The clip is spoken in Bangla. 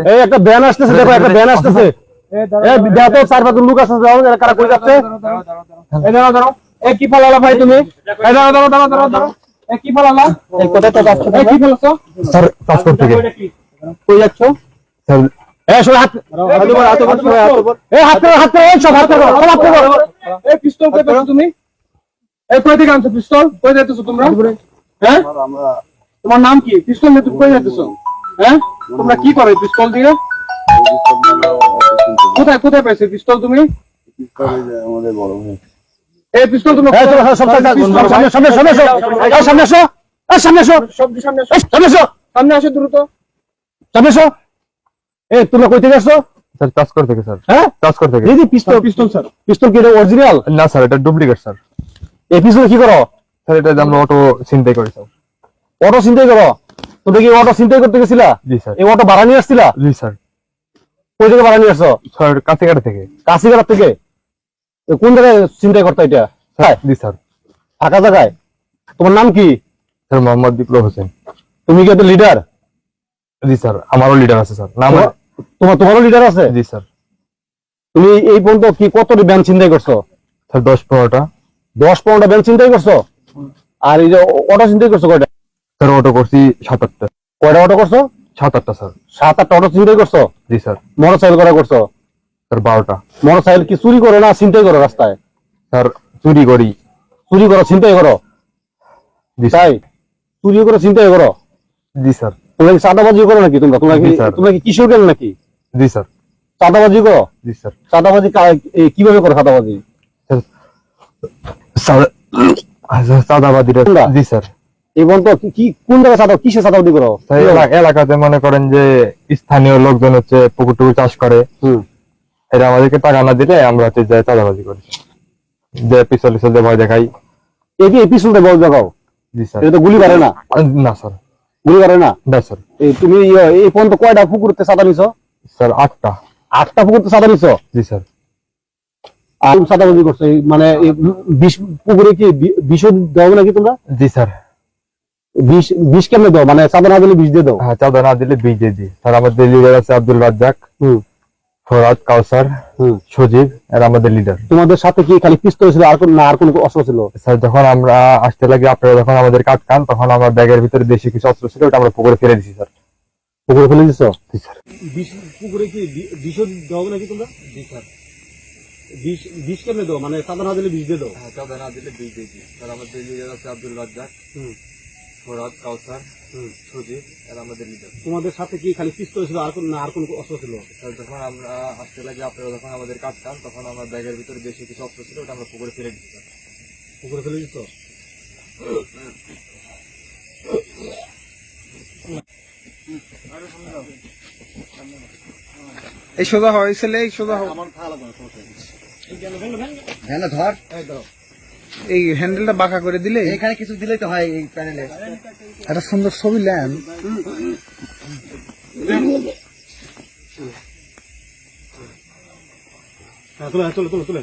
এই একটা ব্যান আসতেছে দেখো একটা ব্যান আসতেছে। এই দেখো চার পাঁচ লোক আসছে যাও এরা কারা কই যাচ্ছে? এই দাঁড়াও দাঁড়াও। এ কি ফলালা ভাই তুমি? এই দাঁড়াও দাঁড়াও দাঁড়াও দাঁড়াও দাঁড়াও। এ কি ফলালা? এই কোথায় তো যাচ্ছে এ কি ফলাছো? স্যার পাসপোর্ট থেকে। কই যাচ্ছ? স্যার এই শোন হাত হাত উপর, হাত উপর, এই হাত হাত এই সব হাত করো হাত করো এই পিস্তল কই পেছো তুমি? এই কই থেকে আনছো পিস্তল কই যাইতেছো তোমরা? হ্যাঁ? তোমার নাম কি? পিস্তল নিয়ে তুমি কই যাইতেছো? হ্যাঁ? তোমরা কি করো পিস্তল দিয়ে কোথায় কোথায় পেয়েছ পিস্তল তুমি এই পিস্তল তুমি এই চলো, সব সব সব সামনে সামনে সামনে সামনে এসো সামনে এসো সামনে আসো। সামনে এসো সামনে আসো দ্রুত সামনে এসো এই তোমরা কই থেকে আসছো স্যার চাষকর থেকে স্যার হ্যাঁ চাষকর থেকে এই পিস্তল পিস্তল স্যার পিস্তল কি অরিজিনাল না স্যার এটা ডুপ্লিকেট স্যার এই পিস্তল কি করো স্যার এটা আমরা অটো চিন্তাই করি স্যার অটো চিন্তাই করো তুমি কি অটো চিন্তাই করতে গেছিলা? জি স্যার। এই অটো ভাড়া নিয়ে আসছিলা? জি স্যার। কই থেকে ভাড়া নিয়ে আসছো? স্যার কাছাকাছি থেকে। কাশিঘাট থেকে? কোন জায়গায় চিন্তাই করতে এটা? হ্যাঁ। জি স্যার। ফাঁকা জায়গায়? তোমার নাম কি? স্যার মোহাম্মদ বিপ্লব হোসেন। তুমি কি একটা লিডার জি স্যার আমারও লিডার আছে স্যার। নাম তোমার তোমারও লিডার আছে? জি স্যার। তুমি এই পর্যন্ত কি কতটি ব্যান চিন্তাই করছ? স্যার দশ পনেরোটা। দশ পনেরোটা ব্যান চিন্তাই করছ? আর এই যে অটো চিন্তাই করছ কয়টা? স্যার অটো করছি সাত আটটা। কয়টা অটো করছ? সাত আটটা স্যার। সাত আটটা অটো চিন্তাই করছ? জি স্যার। মোটর সাইকেল করা করছ? স্যার বারোটা। মোটর সাইকেল কি চুরি করো না চিন্তাই করো রাস্তায়? স্যার চুরি করি। চুরি করো চিন্তাই করো? জি তাই? চুরি করো চিন্তাই করো? জি স্যার। তোমরা কি চাঁদাবাজি করো নাকি? তোমরা তোমরা কি। তোমরা কি কিশোর গেল নাকি? জি স্যার। চাঁদাবাজি করো? জি স্যার। চাঁদাবাজি কীভাবে করো চাঁদাবাজি? কোনটা? জি স্যার। এই পর্যন্ত কি- কোন জায়গায় চাঁদা কিসে চাঁদাবাজি করো? এলাকাতে মনে করেন যে স্থানীয় লোকজন হচ্ছে পুকুর টুকুর চাষ করে। এরা আমাদেরকে টাকা না দিলে আমরা হচ্ছে যে চাঁদাবাজি করি। যে পিছল পিছল ভয় দেখাই। এই বল জাগাও জি স্যার। এটা তো গুলি পারে না? না স্যার। গুলি পারে না? না স্যার। এই তুমি ইয়ে- এই পর্যন্ত কয়টা পুকুরতে চাঁদা নিছো? স্যার আটটা। আটটা পুকুরতে চাঁদা নিছো? জি স্যার। আর চাঁদাবাজি করছ মানে বিষ পুকুরে কি বি- বিষও দাও নাকি তোমরা? জি স্যার। বিষ বিষ কেমনে দাও? মানে চাঁদা না দিলে বিষ দিয়ে দাও? হ্যাঁ চাঁদা না দিলে বীজ দিয়ে দিই। স্যার আমাদের লিডার আছে আব্দুল রাজ্জাক ফরাদ কাউসার সজীব এরা আমাদের লিডার তোমাদের সাথে কি খালি পিস্তল ছিল আর কোন না আর কোন অস্ত্র ছিল? স্যার যখন আমরা আসতে লাগি আপনারা যখন আমাদের কাট কান তখন আমার ব্যাগের ভিতরে দেশি কিছু অস্ত্র ছিল ওটা আমরা পুকুরে ফেলে দিছি স্যার। পুকুরে ফেলে দিছো? জি স্যার। পুকুরে কি বিষ দাও নাকি তোমরা? জি স্যার। বিষ বিষ কেমনে দাও? মানে চাঁদা না দিলে বিষ দিয়ে দাও? হ্যাঁ চাঁদা না দিলে বীজ দিয়ে দিই। স্যার আমাদের লিডার আছে আব্দুল রাজ্জাক। হুম। ফরাদ কাউসার হুম সজীব এরা আমাদের লিডার তোমাদের সাথে কি খালি পিস্তল ছিল আর কোন আর কোন অস্ত্র ছিল? স্যার যখন আমরা আসতে লাগি আপনারা যখন আমাদের কাট কান তখন আমার ব্যাগের ভিতরে বেশি কিছু অস্ত্র ছিল ওটা আমরা পুকুরে ফেলে দিচ্ছি স্যার। পুকুরে ফেলে দিত এই সোজা হয়েছিল এই সোজা। হ্যাঁ না ধর। এই হ্যান্ডেলটা বাঁকা করে দিলে এখানে কিছু দিলে তো হয় এই প্যানেলে একটা সুন্দর ছবি নেন হ্যাঁ চলে চলো চলে চলে